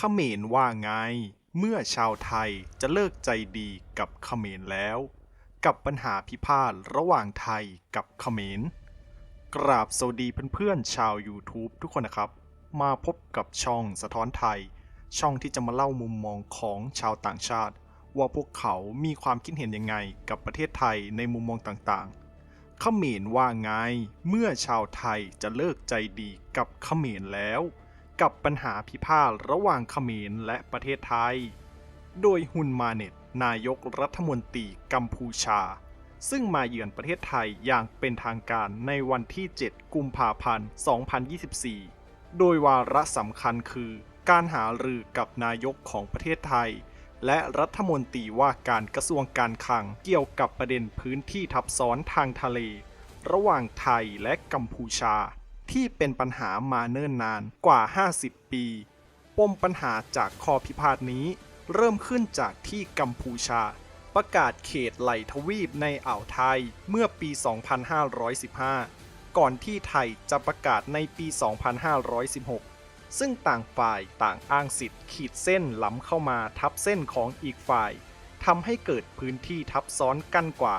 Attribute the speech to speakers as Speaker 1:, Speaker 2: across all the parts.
Speaker 1: เขมรว่าไง เมื่อชาวไทยจะเลิกใจดีกับเขมรแล้ว กับปัญหาพิพาทระหว่างไทยกับเขมร กราบสวัสดีเพื่อนๆชาว YouTube ทุกคนนะครับ มาพบกับช่องสะท้อนไทย ช่องที่จะมาเล่ามุมมองของชาวต่างชาติ ว่าพวกเขามีความคิดเห็นยังไงกับประเทศไทยในมุมมองต่างๆ เขมรว่าไง เมื่อชาวไทยจะเลิกใจดีกับเขมรแล้ว กับปัญหาพิพาทระหว่างเขมรและประเทศไทย โดยฮุนมาเน็ต นายกรัฐมนตรีกัมพูชา ซึ่งมาเยือนประเทศไทยอย่างเป็นทางการในวันที่ 7 กุมภาพันธ์ 2024 โดยวาระสำคัญคือการหารือกับนายกของประเทศไทย และรัฐมนตรีว่าการกระทรวงการคลังเกี่ยวกับประเด็นพื้นที่ทับซ้อนทางทะเล ระหว่างไทยและกัมพูชา ที่เป็นปัญหามาเนิ่นนานกว่า 50 ปี ปมปัญหาจากข้อพิพาทนี้ เริ่มขึ้นจากที่กัมพูชา ประกาศเขตไหลทวีปในอ่าวไทยเมื่อปี 2515 ก่อนที่ไทยจะประกาศในปี 2516 ซึ่งต่างฝ่ายต่างอ้างสิทธิ์ขีดเส้นล้ำเข้ามาทับเส้นของอีกฝ่ายทำให้เกิดพื้นที่ทับซ้อนกันกว่า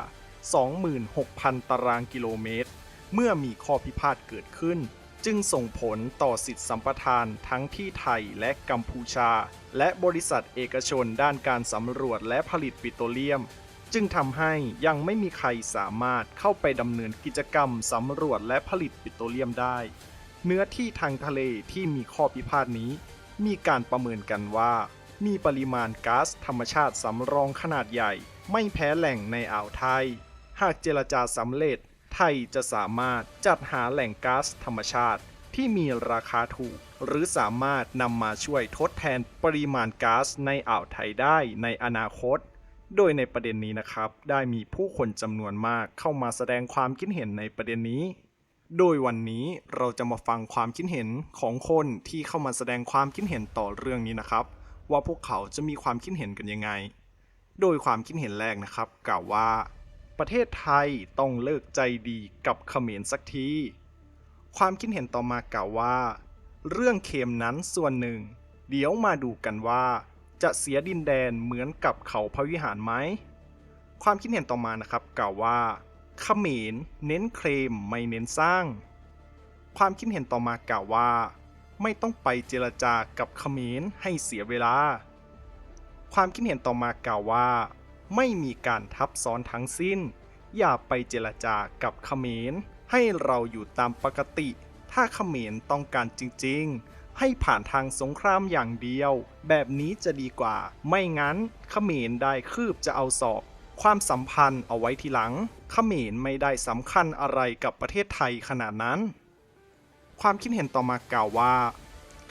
Speaker 1: 26,000 ตารางกิโลเมตร เมื่อมีข้อพิพาทเกิดขึ้น จึงส่งผลต่อสิทธิสัมปทานทั้งที่ไทยและกัมพูชา และบริษัทเอกชนด้านการสำรวจและผลิตปิโตรเลียม จึงทำให้ยังไม่มีใครสามารถเข้าไปดำเนินกิจกรรมสำรวจและผลิตปิโตรเลียมได้ เนื้อที่ทางทะเลที่มีข้อพิพาทนี้ มีการประเมินกันว่า มีปริมาณก๊าซธรรมชาติสำรองขนาดใหญ่ ไม่แพ้แหล่งในอ่าวไทย หากเจรจาสำเร็จ ไทยจะสามารถจัดหาแหล่งก๊าซธรรมชาติที่มีราคาถูก หรือสามารถนำมาช่วยทดแทนปริมาณก๊าซในอ่าวไทยได้ในอนาคต โดยในประเด็นนี้นะครับ ได้มีผู้คนจำนวนมากเข้ามาแสดงความคิดเห็นในประเด็นนี้ โดยวันนี้เราจะมาฟังความคิดเห็นของคนที่เข้ามาแสดงความคิดเห็นต่อเรื่องนี้นะครับ ว่าพวกเขาจะมีความคิดเห็นกันยังไง โดยความคิดเห็นแรกนะครับ กล่าวว่า ประเทศไทยต้องเลิกใจดีกับเขมรสักที ความคิดเห็นต่อมากล่าวว่า เรื่องเค็มนั้นส่วนหนึ่ง เดี๋ยวมาดูกันว่า จะเสียดินแดนเหมือนกับเขาพระวิหารไหม ความคิดเห็นต่อมานะครับกล่าวว่าเขมรเน้นเคลมไม่เน้นสร้าง ความคิดเห็นต่อมากล่าวว่า ไม่ต้องไปเจรจากับเขมรให้เสียเวลา ความคิดเห็นต่อมากล่าวว่า ไม่มีการทับซ้อนทั้งสิ้น อย่าไปเจรจากับเขมร ให้เราอยู่ตามปกติ ถ้าเขมรต้องการจริงๆ ให้ผ่านทางสงครามอย่างเดียว แบบนี้จะดีกว่า ไม่งั้นเขมรได้คืบจะเอาศอกความสัมพันธ์เอาไว้ทีหลังเขมรไม่ได้สำคัญอะไรกับประเทศไทยขนาดนั้น ความคิดเห็นต่อมากล่าวว่า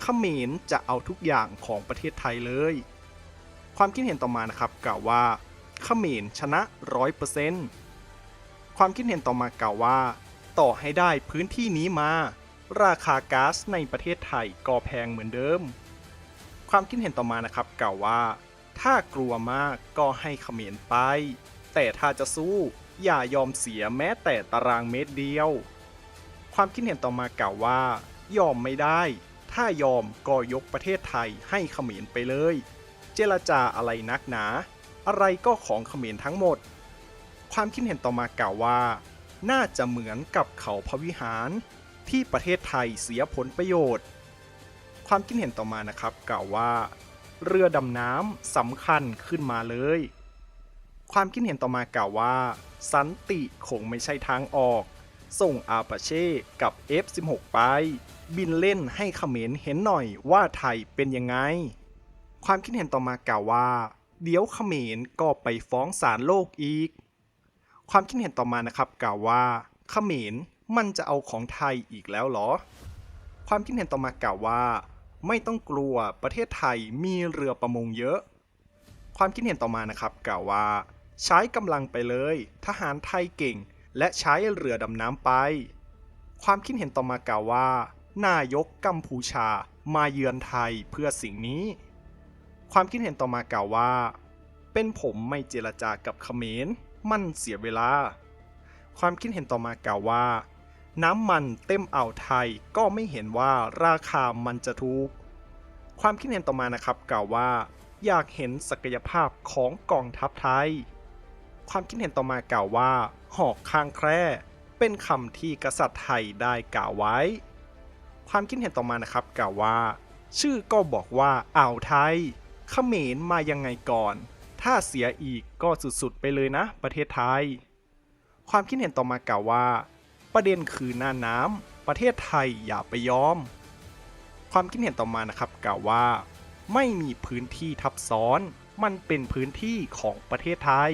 Speaker 1: เขมรจะเอาทุกอย่างของประเทศไทยเลย ความคิดเห็นต่อมานะครับกล่าวว่า เขมรชนะร้อยเปอร์เซนต์ความคิดเห็นต่อมากล่าวว่า ต่อให้ได้พื้นที่นี้มา ราคาก๊าซในประเทศไทยก็แพงเหมือนเดิม ความคิดเห็นต่อมานะครับกล่าวว่า ถ้ากลัวมากก็ให้เขมรไป แต่ถ้าจะสู้อย่ายอมเสียแม้แต่ตารางเมตรเดียว ความคิดเห็นต่อมากล่าวว่า ยอมไม่ได้ ถ้ายอมก็ยกประเทศไทยให้เขมรไปเลย เจรจาอะไรนักหนา อะไรก็ของเขมรทั้งหมด ความคิดเห็นต่อมากล่าวว่า น่าจะเหมือนกับเขาพระวิหาร ที่ประเทศไทยเสียผลประโยชน์ ความคิดเห็นต่อมานะครับกล่าวว่า เรือดำน้ำสำคัญขึ้นมาเลย ความคิดเห็นต่อมากล่าวว่า สันติคงไม่ใช่ทางออก ส่งอาปาเช่กับ F16 ไป บินเล่นให้เขมรเห็นหน่อยว่าไทยเป็นยังไงความคิดเห็นต่อมากล่าวว่า เดี๋ยวเขมรก็ไปฟ้องศาลโลกอีก ความคิดเห็นต่อมานะครับกล่าวว่าเขมรมันจะเอาของไทยอีกแล้วเหรอ ความคิดเห็นต่อมากล่าวว่า ไม่ต้องกลัวประเทศไทยมีเรือประมงเยอะ ความคิดเห็นต่อมานะครับกล่าวว่า ใช้กำลังไปเลย ทหารไทยเก่ง และใช้เรือดำน้ำไป ความคิดเห็นต่อมากล่าวว่า นายกกัมพูชามาเยือนไทยเพื่อสิ่งนี้ ความคิดเห็นต่อมากล่าวว่า เป็นผมไม่เจรจากับเขมร มันเสียเวลา ความคิดเห็นต่อมากล่าวว่า น้ำมันเต็มอ่าวไทยก็ไม่เห็นว่าราคามันจะถูก ความคิดเห็นต่อมานะครับกล่าวว่า อยากเห็นศักยภาพของกองทัพไทย ความคิดเห็นต่อมากล่าวว่า หอกข้างแคร่เป็นคำที่กษัตริย์ไทยได้กล่าวไว้ ความคิดเห็นต่อมานะครับกล่าวว่า ชื่อก็บอกว่าอ่าวไทย เขมรมายังไงก่อน ถ้าเสียอีกก็สุดๆไปเลยนะ ประเทศไทย ความคิดเห็นต่อมากล่าวว่า ประเด็นคือหน้าน้ำประเทศไทยอย่าไปยอม ความคิดเห็นต่อมานะครับกล่าวว่า ไม่มีพื้นที่ทับซ้อน มันเป็นพื้นที่ของประเทศไทย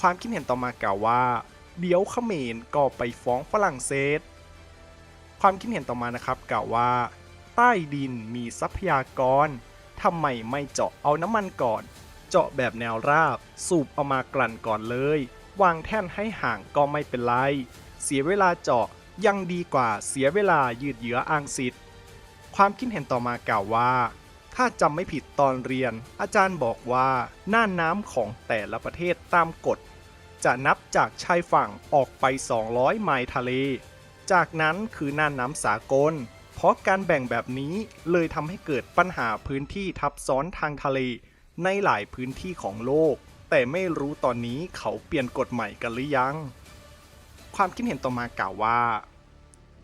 Speaker 1: ความคิดเห็นต่อมากล่าวว่า เดี๋ยวเขมรก็ไปฟ้องฝรั่งเศส ความคิดเห็นต่อมานะครับกล่าวว่า ใต้ดินมีทรัพยากร ทำไมไม่เจาะเอาน้ำมันก่อน เจาะแบบแนวราบ สูบเอามากลั่นก่อนเลย วางแท่นให้ห่างก็ไม่เป็นไร เสียเวลาเจาะยังดีกว่าเสียเวลายืดเยื้ออ้างสิทธิ์ ความคิดเห็นต่อมากล่าวว่า ถ้าจำไม่ผิดตอนเรียน อาจารย์บอกว่าน่านน้ำของแต่ละประเทศตามกฎ จะนับจากชายฝั่งออกไป 200 ไมล์ทะเล จากนั้นคือน่านน้ำสากล เพราะการแบ่งแบบนี้เลยทำให้เกิดปัญหาพื้นที่ทับซ้อนทางทะเล ในหลายพื้นที่ของโลก แต่ไม่รู้ตอนนี้เขาเปลี่ยนกฎใหม่กันหรือยัง ความคิดเห็นต่อมากล่าวว่า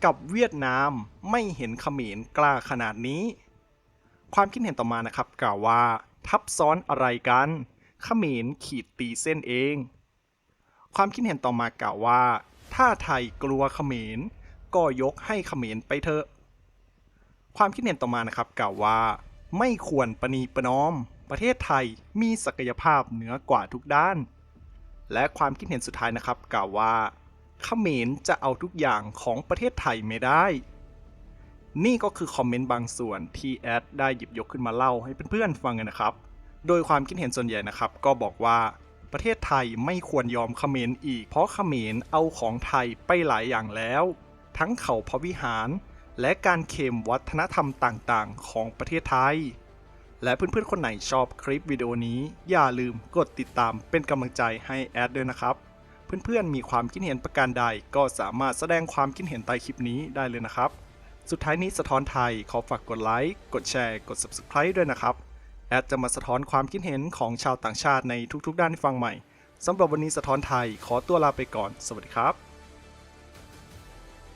Speaker 1: กับเวียดนามไม่เห็นเขมรกล้าขนาดนี้ ความคิดเห็นต่อมานะครับกล่าวว่า ทับซ้อนอะไรกันเขมรขีดตีเส้นเอง ความคิดเห็นต่อมากล่าวว่า ถ้าไทยกลัวเขมรก็ยกให้เขมรไปเถอะ ความคิดเห็นต่อมานะครับกล่าวว่า ไม่ควรประนีประนอม ประเทศไทยมีศักยภาพเหนือกว่าทุกด้าน และความคิดเห็นสุดท้ายนะครับกล่าวว่าเขมรจะเอาทุกอย่างของประเทศไทยไม่ได้ นี่ก็คือคอมเมนต์บางส่วนที่แอดได้หยิบยกขึ้นมาเล่าให้เพื่อนๆฟังกันนะครับ โดยความคิดเห็นส่วนใหญ่นะครับ ก็บอกว่าประเทศไทยไม่ควรยอมเขมรอีก เพราะเขมรเอาของไทยไปหลายอย่างแล้ว ทั้งเขาพระวิหาร และการเคลมวัฒนธรรมต่างๆ ของประเทศไทย และเพื่อนๆ คนไหนชอบคลิปวิดีโอนี้ อย่าลืมกดติดตามเป็นกำลังใจให้แอดด้วยนะครับ เพื่อนๆ มีความคิดเห็นประการใดก็สามารถแสดงความคิดเห็นใต้คลิปนี้ได้เลยนะครับ สุดท้ายนี้สะท้อนไทยขอฝากกดไลค์ กดแชร์ กด Subscribe ด้วยนะครับ แอดจะมาสะท้อนความคิดเห็นของชาวต่างชาติในทุกๆ ด้านให้ฟังใหม่สำหรับวันนี้สะท้อนไทยขอตัวลาไปก่อน สวัสดีครับ